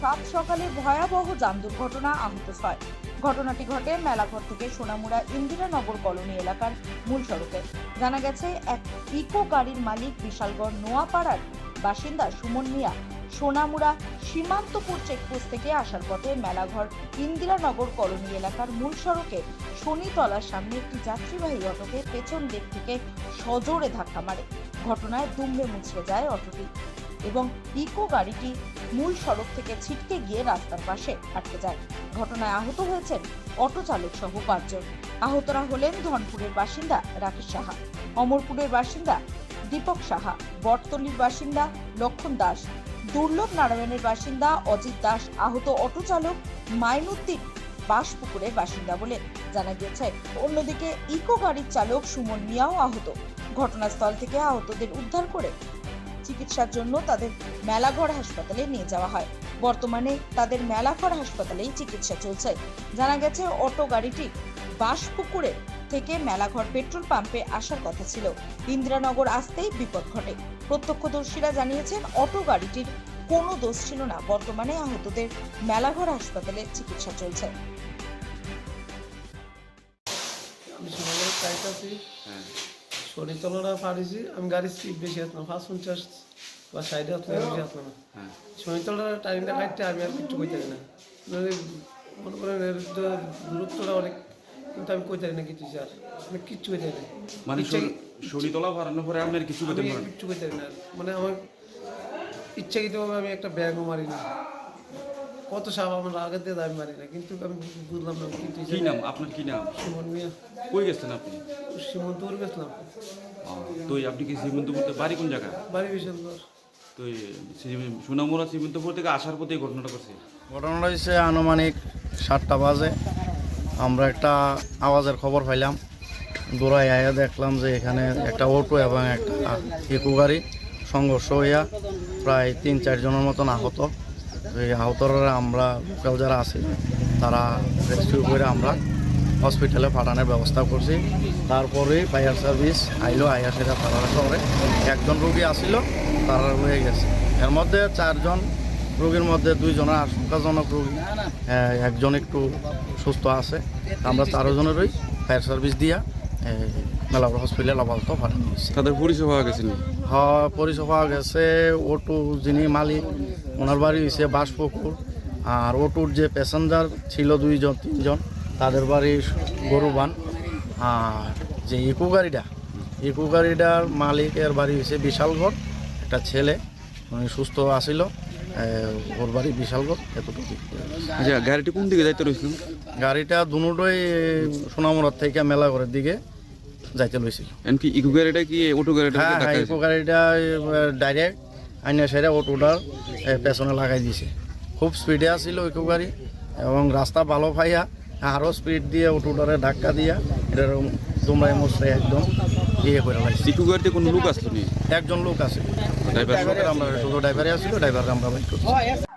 সাত সকালে ভয়াবহ যান দুর্ঘটনা আহত ছয়। ঘটনাটি ঘটে মেলাঘর থেকে সোনামুড়া ইন্দিরানগর কলোনি এলাকার মূল সড়কে। জানা গেছে, এক ইকো গাড়ির মালিক বিশালগড় নোয়াপাড়ার বাসিন্দা সুমন মিয়া সোনামুড়া সীমান্তপুর চেকপোস্ট থেকে আসার পথে মেলাঘর ইন্দিরানগর কলোনি এলাকার মূল সড়কে শনিতলার সামনে একটি যাত্রীবাহী অটোকে পেছন দিক থেকে সজোরে ধাক্কা মারে। ঘটনায় দুমড়ে মুচড়ে যায় অটোটি। এবং ইকো গাড়িটি মূল সড়ক থেকে ছিটকে গিয়ে রাস্তার পাশে আটকে যায়। ঘটনায় আহত হয়েছেন অটো চালক সহ পাঁচজন। আহতরা হলেন ধনপুরের বাসিন্দা রাকেশ সাহা, অমরপুরের বাসিন্দা দীপক সাহা, বটতলির বাসিন্দা লক্ষণ দাস, দুর্লভ নারায়ণের বাসিন্দা অজিত দাস, আহত অটো চালক মাইনুদ্দিন বাসপুকুরের বাসিন্দা বলে জানা গিয়েছে। অন্যদিকে ইকো গাড়ির চালক সুমন মিয়াও আহত। ঘটনাস্থল থেকে আহতদের উদ্ধার করে চিকিৎসার জন্য তাদের মেলাঘর হাসপাতালে নিয়ে যাওয়া হয়। বর্তমানে তাদের মেলাঘর হাসপাতালেই চিকিৎসা চলছে। জানা গেছে অটো গাড়িটি বাসপুকুরে থেকে মেলাঘর পেট্রোল পাম্পে আসার কথা ছিল। ইন্দিরানগর আসতেই বিপদ ঘটে। প্রত্যক্ষদর্শীরা জানিয়েছেন অটো গাড়িটির কোনো দোষ ছিল না। বর্তমানে আহতদের মেলাঘর হাসপাতালে চিকিৎসা চলছে। আমি সকালে চাইতেছি শরীরতলাটা পারিছি আমি গাড়ির স্পিড বেশি আসলাম ফার্স্ট পঞ্চাশ বা সাইডে আসলাম বেশি আসলাম না। হ্যাঁ। শরীরতলাটা টাইমটা কাটতে আমি আর কিচ্ছু কইতে পারি না। মনে করেন এর দূরত্বটা অনেক কিন্তু আমি কইতে পারি না কিছু স্যার। আমি কিচ্ছু কইতে পারি না। মানে ইচ্ছা- শরীরতলা বাড়ানোর পরে আপনার কিছু আমি পারেন কিচ্ছু কইতে পারি না। মানে আমার ইচ্ছাকৃতভাবে আমি একটা ব্যাগও মারি না। কত সাপ আমার আগে দিয়ে আমি মারি না কিন্তু আমি বুঝলাম না কিন্তু কি নাম? আপনার কি নাম? সুমন মিয়া। কই গেছেন আপনি? সীমন্তপুর গেছিলাম। তো এই আপনি কি শ্রীমন্তপুর বাড়ি কোন জায়গা? বাড়ি বিশালগড়। তো সোনামুড়া শ্রীমন্তপুর থেকে আসার পথে এই ঘটনাটা করছে ঘটনাটা হয়েছে আনুমানিক সাতটা বাজে। আমরা একটা আওয়াজের খবর পাইলাম। দৌড়াই আয়া দেখলাম যে এখানে একটা অটো এবং একটা ইকো গাড়ি সংঘর্ষ হইয়া প্রায় তিন চারজনের মতন আহত। আহতরা আমরা লোকাল যারা আছে তারা রেস্কিউ করে আমরা হসপিটালে পাঠানোর ব্যবস্থা করছি। তারপরে ফায়ার সার্ভিস আইলো আইয়া সেটা তারা শহরে একজন রোগী আসিল তারা হয়ে গেছে। এর মধ্যে চারজন রোগীর মধ্যে দুইজনের আশঙ্কাজনক রোগী। হ্যাঁ, একজন একটু সুস্থ আছে। আমরা চারজনেরই ফায়ার সার্ভিস দিয়া মেলাপুর হসপিটাল আপাতত পাঠানো হয়েছে তাদের পরিচয় হওয়া গেছে? হ্যাঁ পরিষেবা পাওয়া গেছে অটো যিনি মালিক ওনার বাড়ি হয়েছে বাসপুকুর আর অটোর যে প্যাসেঞ্জার ছিল দুইজন তিনজন তাদের বাড়ি গরুবান আর যে ইকো গাড়িটা ইকো গাড়িটার মালিকের বাড়ি হয়েছে বিশালগড় একটা ছেলে উনি সুস্থ আসিল ওর বাড়ি বিশালগড় এতটুকু আচ্ছা গাড়িটি কোন দিকে যাইতে রয়েছিল গাড়িটা দুটোই সোনামুড়ার থেকে মেলাঘরের দিকে যাইতে লইছিল এমনকি ইকো গাড়িটা কি অটো গাড়িটা হ্যাঁ হ্যাঁ ইকো গাড়িটা ডাইরেক্ট আইনা সেটা অটোটার পেছনে লাগাই দিছে। খুব স্পিডে আসছিল ইকো গাড়ি এবং রাস্তা ভালো পাইয়া আরও স্পিড দিয়ে অটোটারে ধাক্কা দিয়া এটা তোমরা মশলাই একদম ইয়ে করে লাগছে ইকো গাড়িতে কোনো লোক আসলো নি? একজন লোক আছে। ড্রাইভার আমরা শুধু ড্রাইভারে আসছিল ড্রাইভারকে আমরা বাইক